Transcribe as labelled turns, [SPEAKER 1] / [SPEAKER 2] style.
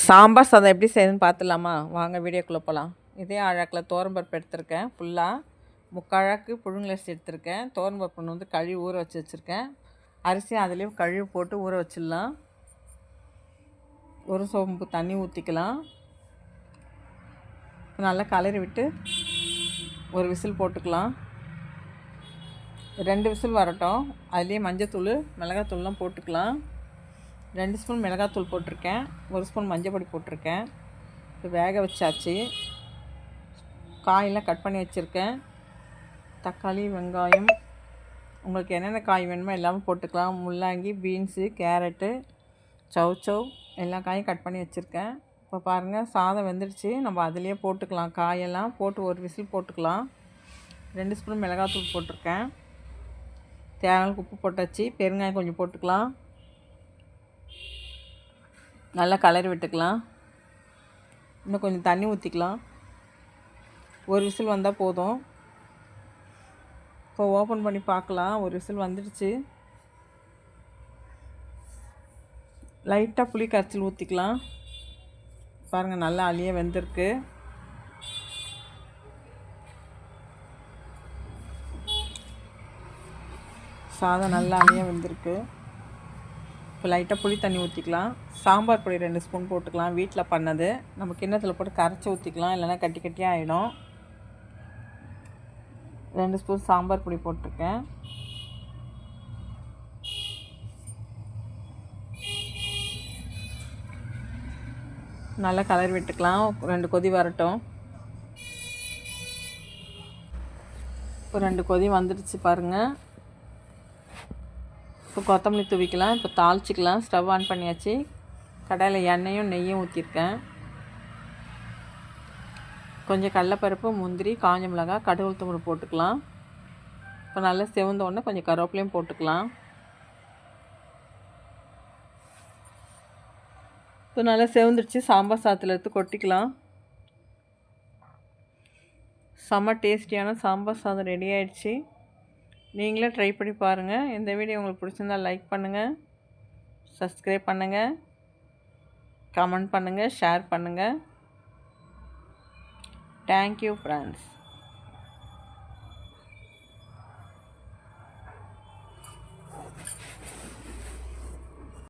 [SPEAKER 1] சாம்பார் சாதம் எப்படி செய்யணும்னு பார்த்துலாமா? வாங்க வீடியோக்குள்ளே போகலாம் இதே அழகில் தோரம்பருப்பு எடுத்திருக்கேன். ஃபுல்லாக முக்காழாக்கு புழுங்கலரிசி எடுத்திருக்கேன். தோரம்பருப்பு வந்து கழுவி ஊற வச்சு வச்சுருக்கேன். அரிசி அதுலேயும் கழுவி போட்டு ஊற வச்சிடலாம். ஒரு சோம்பு தண்ணி ஊற்றிக்கலாம் நல்லா கலரி விட்டு ஒரு விசில் போட்டுக்கலாம். ரெண்டு விசில் வரட்டும். அதுலேயே மஞ்சத்தூள் மிளகாத்தூள்லாம் போட்டுக்கலாம். ரெண்டு ஸ்பூன் மிளகாத்தூள் போட்டிருக்கேன். ஒரு ஸ்பூன் மஞ்சள் பொடி போட்டிருக்கேன். இப்போ வேக வச்சாச்சு. காயெல்லாம் கட் பண்ணி வச்சுருக்கேன். தக்காளி வெங்காயம். உங்களுக்கு என்னென்ன காய் வேணுமோ எல்லாமே போட்டுக்கலாம். முள்ளாங்கி பீன்ஸு கேரட்டு சவ் சவ் எல்லா காயும் கட் பண்ணி வச்சுருக்கேன். இப்போ பாருங்கள் சாதம் வெந்துடுச்சு. நம்ம அதிலே போட்டுக்கலாம். காயெல்லாம் போட்டு ஒரு விசில் போட்டுக்கலாம். ரெண்டு ஸ்பூன் மிளகாத்தூள் போட்டிருக்கேன். தேவையான உப்பு போட்டாச்சு. பெருங்காயம் கொஞ்சம் போட்டுக்கலாம். நல்லா கலர் விட்டுக்கலாம். இன்னும் கொஞ்சம் தண்ணி ஊற்றிக்கலாம் ஒரு விசில் வந்தால் போதும். இப்போ ஓப்பன் பண்ணி பார்க்கலாம். ஒரு விசில் வந்துடுச்சு. லைட்டாக புளி கரைச்சல் ஊற்றிக்கலாம் பாருங்கள் நல்லா அழிய வெந்திருக்கு. சாதம் நல்லா அழிய வெந்திருக்கு. இப்போ லைட்டாக புளி தண்ணி ஊற்றிக்கலாம் சாம்பார் பொடி ரெண்டு ஸ்பூன் போட்டுக்கலாம். வீட்டில் பண்ணது. நம்ம கிண்ணத்தில் போட்டு கரைச்சி ஊற்றிக்கலாம் இல்லைனா கட்டி கட்டியாக ஆகிடும் ரெண்டு ஸ்பூன் சாம்பார் பொடி போட்டிருக்கேன். நல்லா கலர் விட்டுக்கலாம். ரெண்டு கொதி வரட்டும். இப்போ ரெண்டு கொதி வந்துடுச்சு பாருங்கள் இப்போ கொத்தமல்லி தூவிக்கலாம் இப்போ தாளிச்சிக்கலாம். ஸ்டவ் ஆன் பண்ணியாச்சு. கடையில் எண்ணெயும் நெய்யும் ஊற்றிருக்கேன் கொஞ்சம் கடலப்பருப்பு முந்திரி காஞ்ச மிளகாய் கடுகு உளுத்தம்பரு போட்டுக்கலாம். இப்போ நல்லா செவந்த உடனே கொஞ்சம் கருவேப்பிலையும் போட்டுக்கலாம். இப்போ நல்லா செவந்துடுச்சு சாம்பார் சாதத்தில் எடுத்து கொட்டிக்கலாம். செம்ம டேஸ்டியான சாம்பார் சாதம் ரெடி ஆகிடுச்சு நீங்களே ட்ரை பண்ணி பாருங்கள் இந்த வீடியோ உங்களுக்கு பிடிச்சிருந்தால் லைக் பண்ணுங்கள் சப்ஸ்கிரைப் பண்ணுங்கள் கமெண்ட் பண்ணுங்கள் ஷேர் பண்ணுங்கள் தேங்க்யூ ஃப்ரெண்ட்ஸ்